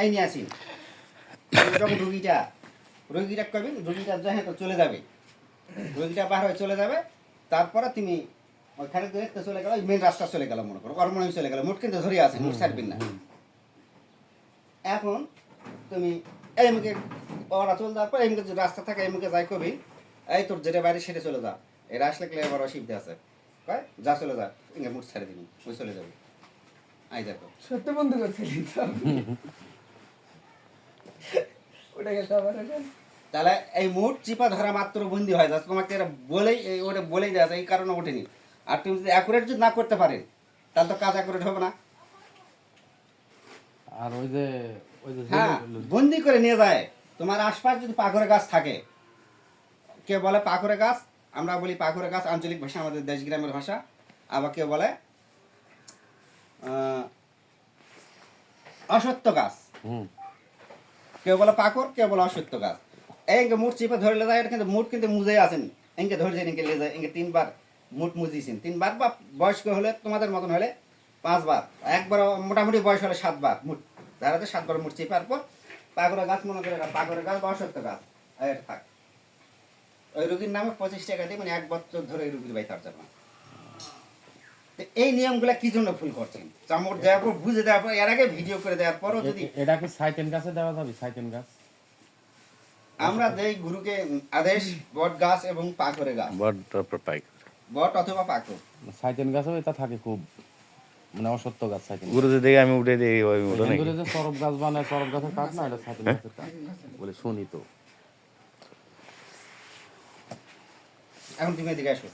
এই নিয়ে আসি। যখন রুগীটা। রুগীটা কবি রুগীটা তো চলে যাবে। রুগীটা বার হয়ে চলে যাবে। তারপরে তুমি ওইখানে দেখতে চলে গেল মেন রাস্তা চলে গেল মনে করো। কর্মণি চলে গেল। মোট কিন্তু ধরে আছে, মোট ছাড়বেন না। এখন তুমি এই মুখে ওরা চলে যাওয়ার পর এই মুখে রাস্তা থাকে এই মুখে যাই কবি। এই তোর যেটা বাড়ি সেটা চলে যা। এরা আসলে গেলে আবার অসুবিধা আছে। কয়? যা চলে যা। ইঙ্গে মুঠ ছাড়ে দিবি। ওই চলে যাবে। আই দেখো। সত্যি বন্ধ করছিলি আবার তাহলে এই মুঠ চিপা ধরা মাত্র বন্দি হয় যাচ্ছে। তোমাকে এরা বলেই ওটা বলেই দেওয়া যায় এই কারণে ওঠেনি। আর তুমি যদি অ্যাকুরেট যদি না করতে পারেন তাহলে তো কাজ অ্যাকুরেট হবে না। আর ওই যে ওই যে হ্যাঁ বন্দি করে নিয়ে যায়। তোমার আশপাশ যদি পাখরে গাছ থাকে কে বলে পাখরে গাছ আমরা বলি পাখরে গাছ আঞ্চলিক ভাষা আমাদের দেশ গ্রামের ভাষা। আবার কেউ বলে আহ, অসত্য গাছ। হুম। কেউ বলে পাকর, কেউ বলে অসত্য গাছ। এঙ্কে মুঠ চিপে ধরলে যায় কিন্তু মুঠ কিন্তু মুজে আছেন এঙ্কে ধরছেন এঙ্কে লিয়ে যায়, এঙ্কে তিনবার মুঠ মুজিয়েছেন তিনবার বা বয়স্ক হলে তোমাদের মতন হলে পাঁচবার। একবার মোটামুটি বয়স হলে সাতবার মুঠ ধারাতে সাতবার মুঠ চিপার পর পাকড়া গাছ মনে করে পাকড়া গাছ বা অসত্য গাছ। এটা থাক। ওই রুগীর নামে পঁচিশ টাকা দিয়ে মানে এক বছর ধরে এই রুগীর বাই তার জন্য তো এই নিয়মগুলা কি জন্য ভুল করছেন? চামড় দেওয়ার পর বুঝে দেওয়ার পর এর আগে ভিডিও করে দেওয়ার পরও যদি এটা কি সাইটেন গাছে দেওয়া যাবে সাইটেন গাছ। আমরা দেই গুরুকে আদেশ বট গাছ এবং পাকড়ে গাছ। তারপর পাইক বট অথবা পাকড়। সাইটেন গাছেও এটা থাকে খুব মানে অসত্য গাছ সাইটেন গুরুতে দেখে আমি উঠে দিই ওই উঠো নাকি? যে সরব গাছ বানায় সরব গাছের কাঠ না এটা সাইটেন গাছের কাঠ। বলে শুনি তো। এখন তুমি এদিকে আসো।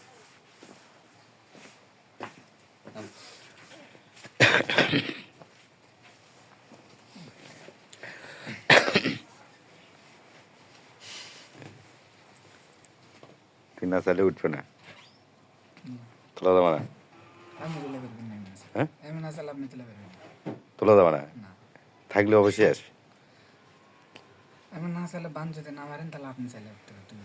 না চাইলে উঠবে না। তোলা যাবে না। হ্যাঁ? তুলে যাবে না? থাকলে অবশ্যই আসবে। না চাইলে বান যদি না মারেন তাহলে আপনি চাইলে উঠতে পারবেন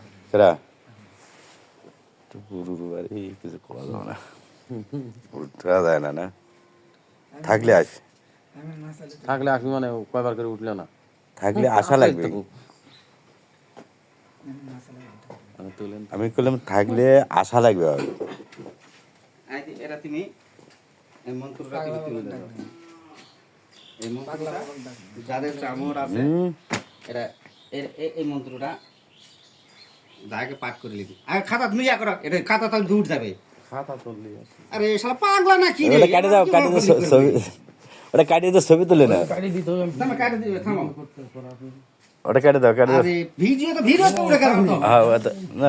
বাড়ি কিছু করা যাবে না। উঠতে যায় না না? থাকলে আস। থাকলে আসবি মানে কয়বার করে উঠলে না? থাকলে আশা লাগবে। আমি বললাম থাকলে আশা লাগবে আর। যাদের চামড় আছে হুম। এটা এর- এই মন্ত্রটা যাকে পাঠ করে লিখি খাতা তুমি ইয়া করো এটা খাতা তাহলে দূর যাবে। আরে শালা পাগলা না রে? ওটা কাটে দাও এবার দাও ছবি ওটা কাটিয়ে দাও ছবি তুলে না দিতে হবে দিবে থামো। ওটা কাটে দাও কাটে দাও। আরে ভিডিও তো ভিডিও তো উড়ে গেল হ্যাঁ না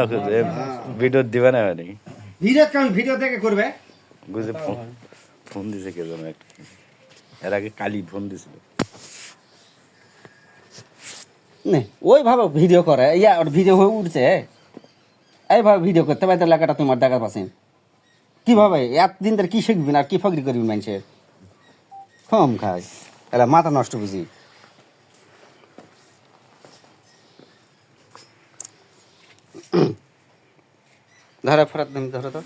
ভিডিও দিবে না করবে? বুঝে ফোন দিছে কে একটা। এর আগে কালি ফোন দিছিল। নে ওইভাবে ভিডিও করে। ইয়া ওর ভিডিও হয়ে উঠছে। এইভাবে ভিডিও করতে পারতে লেখাটা তোমার দেখার পাশে। কীভাবে? এতদিন ধরে কি শিখবি না? আর কি ফকরি করবি মানুষের? কম খায় এরা মাথা নষ্ট বুঝি। ধরো, ফেরত তুমি ধরো তো।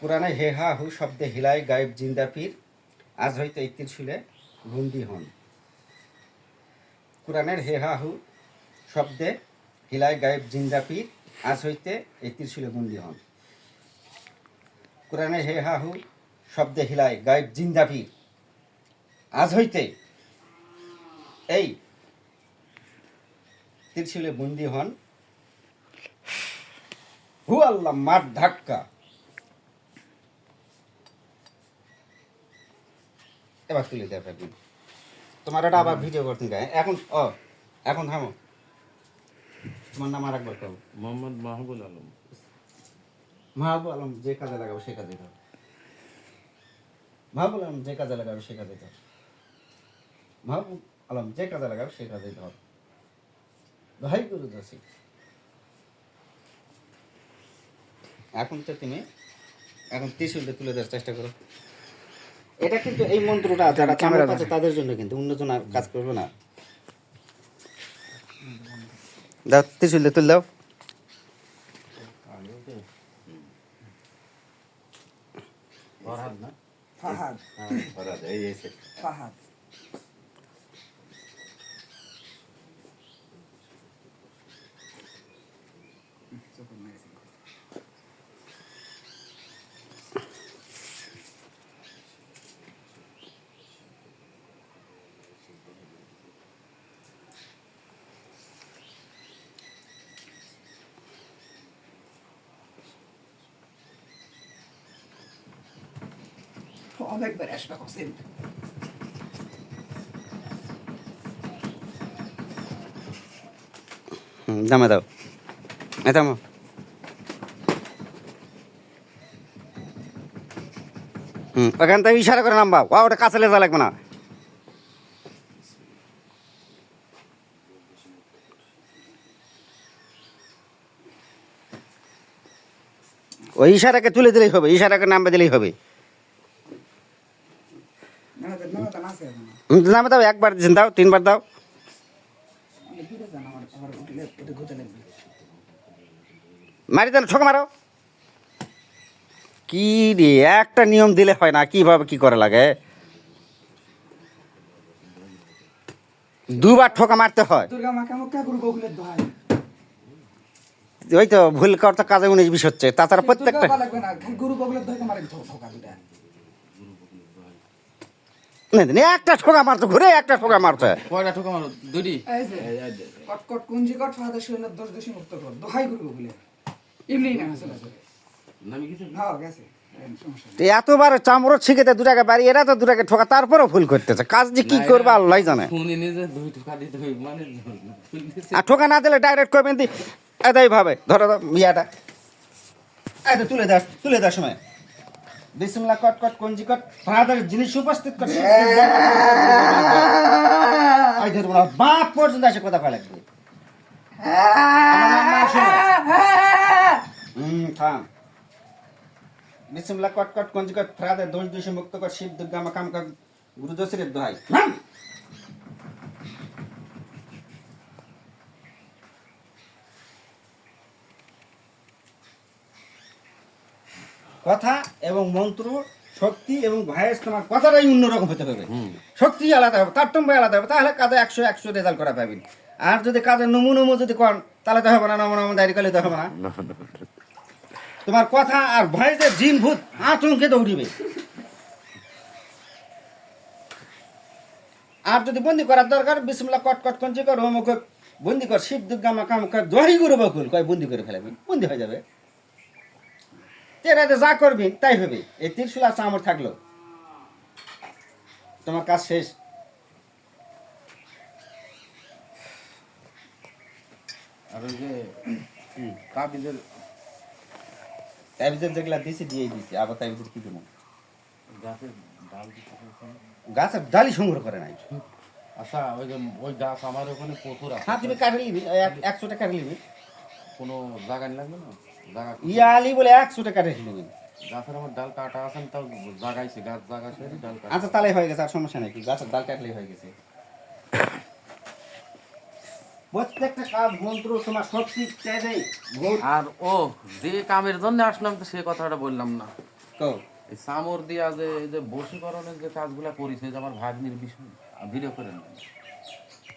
কোরআনে হে হা হু শব্দে হিলাই গায়েব জিন্দা পীর। আজ হইতে এই ত্রিশুলে বন্দি হন। কোরআনের হে হা হু শব্দে হিলাই গায়েব জিন্দা পীর আজ হইতে এই ত্রিশুলে বন্দি হন। কোরআনের হে হা হু শব্দে হিলাই গায়েব জিন্দা পীর আজ হইতে এই ত্রিশুলে বন্দি হন হু আল্লাহ মার ধাক্কা। এবার তুলে দেবে তোমার ওটা আবার ভিডিও করতে গায়ে। এখন ও এখন থামো। তোমার নাম আর একবার করো মোহাম্মদ মাহবুল আলম। মাহবুব আলম যে কাজে লাগাবো সে কাজে দাও মাহবুব আলম যে কাজে লাগাবে সে কাজে দাও মাহবুব আলম যে কাজে লাগাবে সে কাজে ধর ভাই গুরু দাসী এখন তো তুমি এখন ত্রিশুলটা তুলে দেওয়ার চেষ্টা করো। এটা কিন্তু এই মন্ত্রটা যারা ক্যামেরা আছে তাদের জন্য কিন্তু অন্যজন আর কাজ করবে না। দাও ত্রিশুলটা তুল দাও। ফাহাদ না? ফাহাদ এই এই ফাহাদ আসবে হোসেন হুম, দামে দাও এ থামো হুম ওখান থেকে ইশারা করে নামবা। ওয়া ওটা কাছে লেজা লাগবে না। ওই ইশারাকে তুলে দিলেই হবে ইশারাকে নামবে দিলেই হবে নামাতে নামাতে নাচে এখন হুম, নামে দাও একবার দিন দাও তিনবার দাও। মারি দেন ঠোক মারো। কি রে একটা নিয়ম দিলে হয় না কীভাবে কি করে লাগে? দুবার ঠোকা মারতে হয়। ওই তো ভুল করতে কাজে উনিশ বিশ হচ্ছে। তাছাড়া প্রত্যেকটা দুর্গা লাগবে না খালি গুরু গোকুলের দোহাই মারে ঠোকা ঠোকা দুটা না, না, একটা ঠোকা মারতো ঘুরে একটা ঠোকা মারতে কয়টা ঠোকা মারো দুটি এই যে কট কট কুঞ্জি কট দোষ দোষী মুক্ত কর। দোহাই গোকুলের এমনি না নামি কিছু হ্যাঁ গেছে। এতবার চামড় ছিকেতে দুটাকে বাড়ি এরা তো দুটাকে ঠোকা তারপরেও ভুল করতেছে। কাজ যে কি করবে আল্লাহ জানে। শুনি মানে আর ঠোকা না দিলে ডাইরেক্ট করবেন দি এটাই ভাবে। ধরো ইয়াটা। এটা তুলে দাস তুলে দাস সময়। বিসমলা কট কট কঞ্জি কট ফাদার জিনিস উপস্থিত কর আই ধরবো না বাপ পর্যন্ত এসে কথা কয় লাগবে। হুম থাম কট কট কঞ্জি কট ফাদার দোষ দোষে মুক্ত কর শিব দুর্গা মাকাম কর দোহাই কথা এবং মন্ত্র শক্তি এবং ভয়েস তোমার কথাটাই অন্যরকম হতে হবে শক্তি আলাদা হবে তারতম্য আলাদা হবে তাহলে কাজে একশো একশো রেজাল্ট করা পাবেন আর যদি কাজে নমু নমু যদি কন তাহলে তো হবে না নমু নমু দাঁড়িয়ে করলে তো হবে না। তোমার কথা আর ভয়েসের জিন ভূত আতঙ্কে দৌড়িবে। আর যদি বন্দি করার দরকার বিসমলা কট কট কঞ্চি কর হোমক বন্দি কর শিব দুর্গা মাকাম কর দোহাই গুরু বকুল কয় বন্দি করে ফেলাবি? বন্দি হয়ে যাবে। তেরাতে যা করবি তাই হবে। এই ত্রিশুল আর চামড় থাকল। তোমার কাজ শেষ। আর ওই যে তাবিজের তাইবিজের যেগুলা দিছি দিয়ে দিছি। আবার তাইবিজের কি দেবো? গাছের ডাল সংগ্রহ করে নাই। আচ্ছা ওই যে ওই গাছ আমার ওখানে প্রচুর আছে। হ্যাঁ তুমি কাটে নিবি এক- একশো টাকা কাটে নিবি। কোনো জায়গা লাগবে না? জায়গা ইয়ালি বলে একশো টাকা গাছের আমার ডাল কাটা আছে আমি তাও জাগাইছি গাছ জাগাইছে ডাল আচ্ছা হয়ে গেছে আর সমস্যা নেই গাছের ডাল কাটলেই হয়ে গেছে। প্রত্যেকটা কাজ মন্ত্র তোমার শক্তি চাই আর ও যে কামের জন্য আসলাম তো সে কথাটা বললাম না। এই সামর দিয়া যে এই যে কাজগুলা করি সে যে আমার ভাগ্নির বিষয় ভিডিও করে